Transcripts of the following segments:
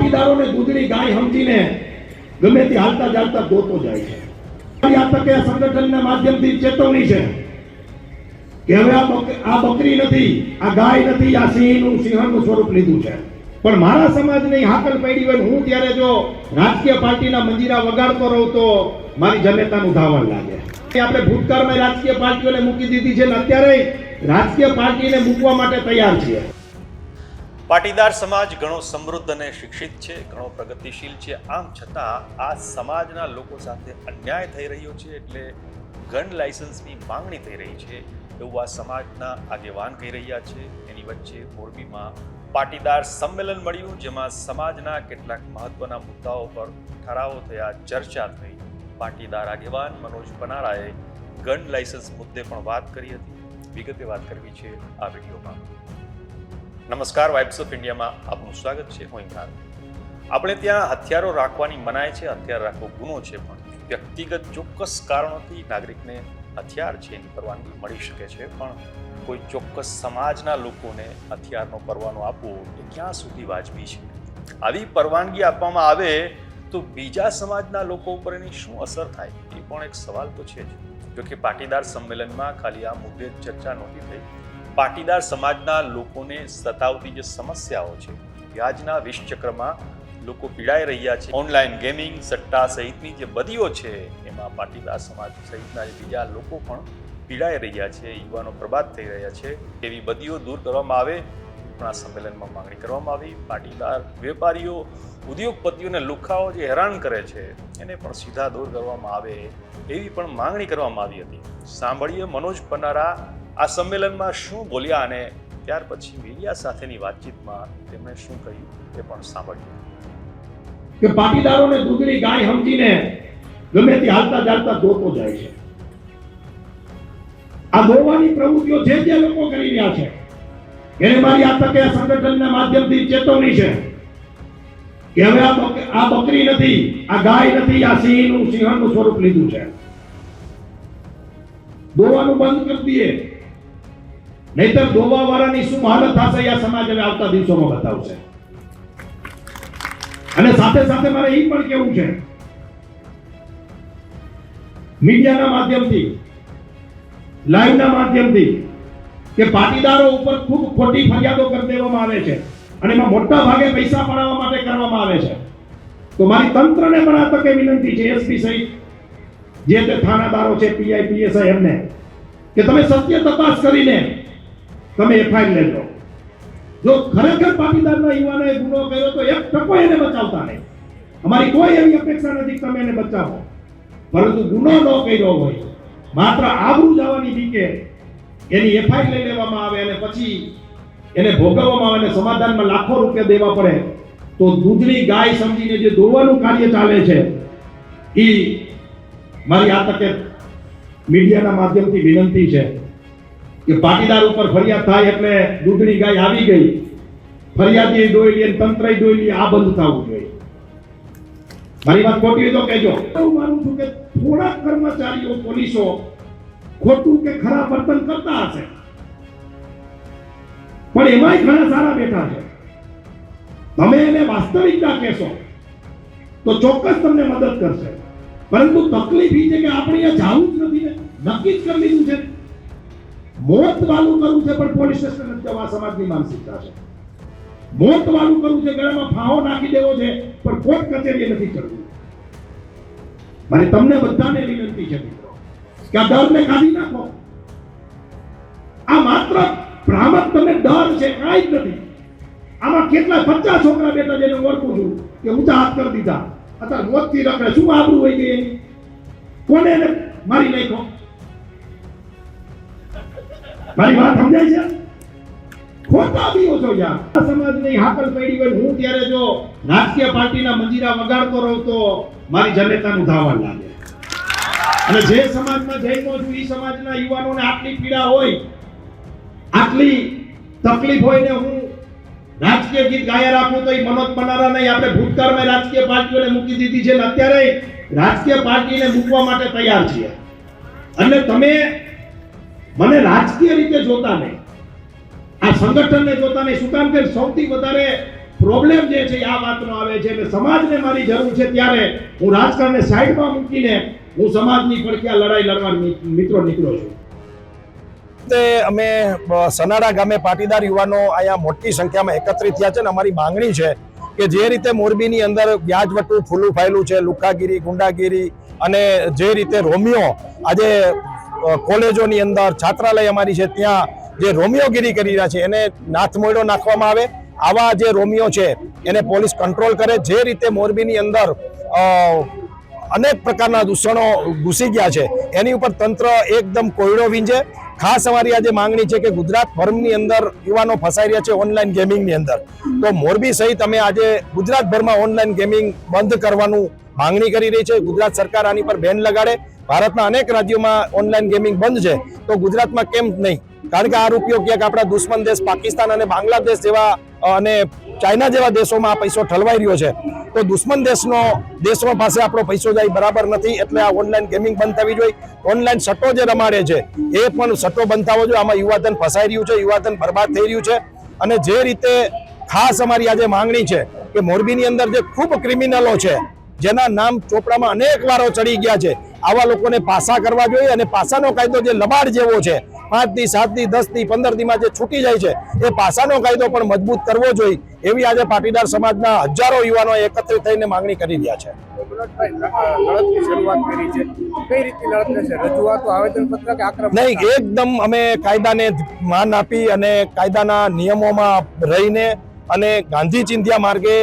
પાટીદારોને દૂધની ગાય સમજીને ગમે તે હાલતા ચાલતા ગોતો જાય છે. આ સંગઠનના માધ્યમથી ચેતવણી છે કે હવે આ બકરી નથી, આ ગાય નથી, આ સિંહનું સિંહણનું સ્વરૂપ લીધું છે. પણ મારા સમાજની હાકલ પડી હોય હું ત્યારે જો રાજકીય પાર્ટીના મંજીરા વગાડતો રહું તો મારી જનતાનું ધાવણ લાગે. આપણે ભૂતકાળમાં રાજકીય પાર્ટીઓને મૂકી દીધી છે ને અત્યારે રાજકીય પાર્ટીને મૂકવા માટે તૈયાર છીએ. પાટીદાર સમાજ ઘણો સમૃદ્ધ અને શિક્ષિત છે, ઘણો પ્રગતિશીલ છે. આમ છતાં આ સમાજના લોકો સાથે અન્યાય થઈ રહ્યો છે એટલે ગન લાયસન્સની માંગણી થઈ રહી છે એવું આ સમાજના આગેવાન કહી રહ્યા છે. એની વચ્ચે મોરબીમાં પાટીદાર સંમેલન મળ્યું જેમાં સમાજના કેટલાક મહત્વના મુદ્દાઓ પર ઠરાવો થયા, ચર્ચા થઈ. પાટીદાર આગેવાન મનોજ પનારાએ ગન લાયસન્સ મુદ્દે પણ વાત કરી હતી. વિગતે વાત કરવી છે આ વિડીયોમાં. નમસ્કાર વાઇબ્સ ઓફ ઇન્ડિયામાં આપનું સ્વાગત છે. હું ઇમરાન. આપણે ત્યાં હથિયારો રાખવાની મનાય છે, હથિયાર રાખવો ગુનો છે, પણ વ્યક્તિગત ચોક્કસ કારણોથી નાગરિકને હથિયાર છે, એની પરવાનગી મળી શકે છે. પણ કોઈ ચોક્કસ સમાજના લોકોને હથિયારનો પરવાનો આપવો એ ક્યાં સુધી વાજબી છે? આવી પરવાનગી આપવામાં આવે તો બીજા સમાજના લોકો ઉપર એની શું અસર થાય? એ પણ એક સવાલ તો છે જ. જોકે પાટીદાર સંમેલનમાં ખાલી આ મુદ્દે ચર્ચા નહોતી થઈ. પાટીદાર સમાજના લોકોને સતાવતી જે સમસ્યાઓ છે વ્યાજના વિષચક્રમાં લોકો પીડાઈ રહ્યા છે. ઓનલાઈન ગેમિંગ, સટ્ટા સહિતની જે બદીઓ છે, એમાં પાટીદાર સમાજ સહિતના જે બીજા લોકો પણ પીડાઈ રહ્યા છે, યુવાનો પ્રભાત થઈ રહ્યા છે. એવી બદીઓ દૂર કરવામાં આવે, પણ આ સંમેલનમાં માંગણી કરવામાં આવી. પાટીદાર વેપારીઓ, ઉદ્યોગપતિઓને લુખાઓ જે હેરાન કરે છે, એને પણ સીધા દૂર કરવામાં આવે એવી પણ માંગણી કરવામાં આવી હતી. સાંભળીએ મનોજ પનારા આ સંમેલનમાં શું બોલ્યા અને ત્યાર પછી મીડિયા સાથેની વાતચીતમાં તેમણે શું કહ્યું તે પણ સાંભળ્યું કે પાટીદારોને દૂધની ગાય સમજીને ગમે તે હાલતા ચાલતા દોતો જાય છે. આ દોવાની પ્રવૃત્તિઓ જે જે લોકો કરી રહ્યા છે, એને મારી આ તકે આ સંગઠનના માધ્યમથી ચેતવણી છે કે હવે આ બક- આ બકરી નથી, આ ગાય નથી, આ સિંહનું સિંહણનું સ્વરૂપ લીધું છે. દોવાનું બંધ કરી દઈએ. નહીતર દોવા વાળાની શું હાલત થશે આ સમાજ હવે આવતા દિવસોમાં બતાવશે. અને સાથે સાથે મારે એ પણ કેવું છે, મીડિયાના માધ્યમથી, લાઈવના માધ્યમથી, કે પાટીદારો ઉપર ખૂબ ખોટી ફરિયાદો કરી દેવામાં આવે છે અને એમાં મોટા ભાગે પૈસા પડાવવા માટે કરવામાં આવે છે. તો મારી તંત્રને પણ આ તકે વિનંતી છે, એસપી સહિત જે તે થાનાદારો છે, પીઆઈ, પીએસઆઈ એમને, કે તમે સત્ય તપાસ કરીને તમે એફઆઈઆર લેજો જો ખરેખર પાટીદારના યુવાનોએ ગુનો કર્યો તો એક ટકો એને બચાવતા નહીં. અમારી કોઈ એવી અપેક્ષા નથી તમે એને બચાવો. પરંતુ ગુનો ન કર્યો હોય, માત્ર આબરૂ જવાની બીકે એની એફઆઈઆર લઈ લેવામાં આવે અને પછી એને ભોગવવામાં આવે અને સમાધાનમાં લાખો રૂપિયા દેવા પડે, તો દૂધની ગાય સમજીને જે દોરવાનું કાર્ય ચાલે છે એ મારી આ તકે મીડિયાના માધ્યમથી વિનંતી છે. કે પાટીદાર ઉપર ફરિયાદ થાય એટલે દૂધની ગાય આવી ગઈ. ફરિયાદી દોઈ લે તંત્ર દોઈ આ બંધ થવું જોઈએ. મારી વાત ખોટી હોય તો કહેજો. હું માનું છું કે થોડા કર્મચારીઓ, પોલીસો ખોટું કે ખરાબ વર્તન કરતા હશે. પણ એમાંય ઘણા સારા બેઠા છે. તમે એને વાસ્તવિકતા કહેશો તો ચોક્કસ તમને મદદ કરશે. પરંતુ તકલીફ એ છે કે આપણે અહીંયા જવું જ નથી ને નક્કી જ કરી લીધું છે. મોત વાલું કરવું છે પણ પોલીસ સ્ટેશન નથી જવા સમાજની માનસિકતા છે. મોત વાલું કરવું છે, ગળામાં ફાહો નાખી દેવો છે, પણ કોર્ટ કચેરીએ નથી ચડવું. મારે તમને બધાને વિનંતી છે, મિત્રો, કે આ ડરને કાઢી નાખો. આ માત્ર ભ્રામક તમે ડર છે, કાંઈ જ નથી. આમાં કેટલા પચાસ છોકરા બેઠા જેને ઓળખું છું, કે ઊંચા હાથ કરી દીધા. અત્યારે મોતથી રખડે, શું આબરું હોય કે કોને એને મારી નાખ્યો? મારી વાત સમજાય છે? ખોટા બીઓ છો યાર. સમાજની હાકલ પડી હોય હું ત્યારે જો રાજકીય પાર્ટીના મંજીરા વગાડતો રહું મારી જનતાનું ધાવણ લાગે. અને જે સમાજમાં જન્મો છું એ સમાજના યુવાનોને આટલી પીડા હોય, આટલી તકલીફ હોય ને હું રાજકીય ગીત ગાયા રાખું તો એ મનોજ પનારા નહીં આપણે ભૂતકાળમાં રાજકીય પાર્ટીઓને મૂકી દીધી છે ને અત્યારે રાજકીય પાર્ટીને મૂકવા માટે તૈયાર છીએ. અને તમે મને રાજકીય રીતે જોતા નહીં. આ સંગઠનને જોતા નહીં. શું કામ કે સૌથી વધારે પ્રોબ્લેમ જે છે આ વાતનો આવે છે એટલે સમાજને મારી જરૂર છે ત્યારે હું રાજકારણને સાઈડમાં મૂકીને હું સમાજની પડખ્યા લડાઈ લડવા મિત્રો નીકળ્યો છું. અમે સનાડા ગામે પાટીદાર યુવાનો અહીંયા મોટી સંખ્યામાં એકત્રિત થયા છે અને અમારી માંગણી છે કે જે રીતે મોરબીની અંદર વ્યાજવટું ફૂલું ફાયલું છે, લુખાગીરી, ગુંડાગીરી અને જે રીતે રોમિયો આજે કોલેજોની અંદર છાત્રાલય અમારી છે, ત્યાં જે રોમિયોગીરી કરી રહ્યા છે, એને નાથમોયડો નાખવામાં આવે. આવા જે રોમિયો છે, એને પોલીસ કંટ્રોલ કરે. જે રીતે મોરબીની અંદર અનેક પ્રકારના દૂષણો ઘૂસી ગયા છે, એની ઉપર તંત્ર એકદમ કોયડો વીંજે. ખાસ અમારી આજે માંગણી છે કે ગુજરાત ભરની અંદર યુવાનો ફસાઈ રહ્યા છે ઓનલાઈન ગેમિંગની અંદર. તો મોરબી સહિત અમે આજે ગુજરાતભરમાં ઓનલાઈન ગેમિંગ બંધ કરવાનું માંગણી કરી રહી છે. ગુજરાત સરકાર આની પર બેન લગાડે. ભારતના અનેક રાજ્યોમાં ઓનલાઈન ગેમિંગ બંધ છે, તો ગુજરાતમાં કેમ નહીં? કારણ કે આ રૂપિયો ક્યાંક આપણા દુશ્મન દેશ પાકિસ્તાન અને બાંગ્લાદેશ જેવા અને ચાઇના જેવા દેશોમાં આ પૈસો ઠલવાઈ રહ્યો છે. તો દુશ્મન દેશનો, દેશો પાસે આપણો પૈસો જાય બરાબર નથી, એટલે આ ઓનલાઈન ગેમિંગ બંધ થવી જોઈએ. ઓનલાઈન સટ્ટો જે રમાડે છે, એ પણ સટ્ટો બંધ થવો જોઈએ. આમાં યુવાધન ફસાઈ રહ્યું છે, યુવાધન બરબાદ થઈ રહ્યું છે. અને જે રીતે ખાસ અમારી આજે માંગણી છે કે મોરબીની અંદર જે ખૂબ ક્રિમિનલો છે, જેના નામ ચોપડામાં અનેક વારો ચડી ગયા છે આવા લોકોને પાસા કરવા જોઈએ અને પાસાનો કાયદો જે લબાડ જેવો છે પાંચ સાતથી સાત દી દસથી પંદર દીમાં જે છૂટી જાય છે એ પાસાનો કાયદો પણ મજબૂત કરવો જોઈએ એવી આજે પાટીદાર સમાજના હજારો યુવાનો એકત્રિત થઈને માંગણી કરી રહ્યા છે. નહીં એકદમ અમે કાયદાને માન આપી અને કાયદાના નિયમોમાં રહીને અને ગાંધી ચિંધ્યા માર્ગે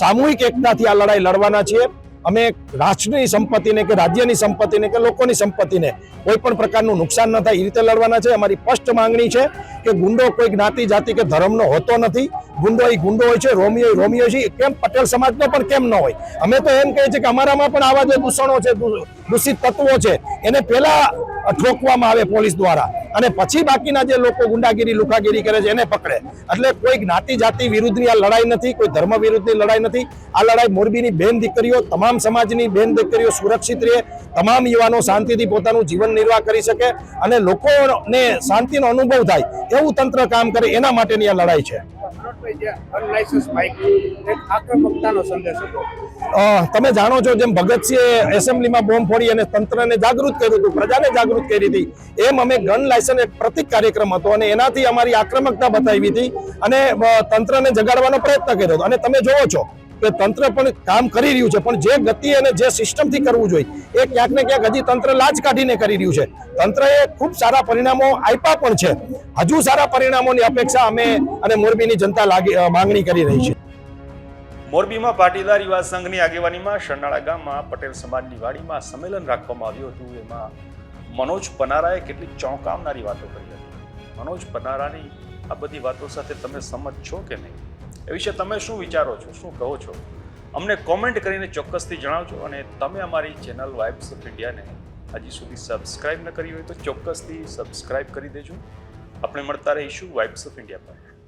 સામૂહિક એકતાથી આ લડાઈ લડવાના છીએ. અમે રાષ્ટ્રની સંપત્તિને કે રાજ્યની સંપત્તિને કે લોકોની સંપત્તિને કોઈ પણ પ્રકારનું નુકસાન ન થાય, એ રીતે લડવાના છે. અમારી સ્પષ્ટ માંગણી છે કે ગુંડો કોઈ જ્ઞાતિ, જાતિ કે ધર્મનો હોતો નથી. ગુંડો એ ગુંડો હોય છે, રોમિયો રોમિયો છે. કેમ પટેલ સમાજનો પણ કેમ ન હોય? અમે તો એમ કહીએ છીએ કે અમારામાં પણ આવા જે દૂષણો છે દૂષિત તત્વો છે, એને પહેલા ઠોકવામાં આવે પોલીસ દ્વારા. અને પછી બાકીના જે લોકો ગુંડાગીરી, લુખાગીરી કરે છે, એને પકડે. એટલે કોઈ જ્ઞાતિ જાતિ વિરુદ્ધની આ લડાઈ નથી, કોઈ ધર્મ વિરુદ્ધની લડાઈ નથી. આ લડાઈ મોરબીની બેન દીકરીઓ, તમામ સમાજની બેન દીકરીઓ સુરક્ષિત રહે, તમામ યુવાનો શાંતિથી પોતાનું જીવન નિર્વાહ કરી શકે અને લોકોને શાંતિનો અનુભવ થાય એવું તંત્ર કામ કરે, એના માટેની આ લડાઈ છે. અનલાઇસન્સ બાઇક આક્રમકતાનો સંદેશ હતો. તમે જાણો છો જેમ ભગતસિંહે એસેમ્બલીમાં બોમ્બ ફોડી અને તંત્રને જાગૃત કર્યું હતું, પ્રજાને જાગૃત કરી હતી, એમ અમે ગન લાયસન્સ એક પ્રતિક કાર્યક્રમ હતો અને એનાથી અમારી આક્રમકતા બતાવી હતી અને તંત્રને જગાડવાનો પ્રયત્ન કર્યો હતો. અને તમે જોવો છો કે તંત્ર પણ કામ કરી રહ્યું છે, પણ જે ગતિ અને જે સિસ્ટમથી કરવું જોઈએ, એ ક્યાંક ને ક્યાંક હજી તંત્ર લાજ કાઢીને કરી રહ્યું છે. તંત્રએ ખૂબ સારા પરિણામો આપ્યા પણ છે. હજુ સારા પરિણામોની અપેક્ષા અમે અને મોરબીની જનતા લાગી માંગણી કરી રહી છે. મોરબીમાં પાટીદાર યુવા સંઘની આગેવાનીમાં શરણાળા ગામમાં પટેલ સમાજની વાડીમાં સંમેલન રાખવામાં આવ્યું હતું. એમાં મનોજ પનારાએ કેટલીક ચોંકાવનારી વાતો કરી હતી. મનોજ પનારાની આ બધી વાતો સાથે તમે સમજ છો કે નહીં? એ વિશે તમે શું વિચારો છો? શું કહો છો? અમને કોમેન્ટ કરીને ચોક્કસથી જણાવજો અને તમે અમારી ચેનલ વાઇબ્સ ઓફ ઇન્ડિયાને હજી સુધી સબસ્ક્રાઇબ ન કરી હોય તો ચોક્કસથી સબસ્ક્રાઇબ કરી દેજો. આપણે મળતા રહીશું વાઇબ્સ ઓફ ઇન્ડિયા પર.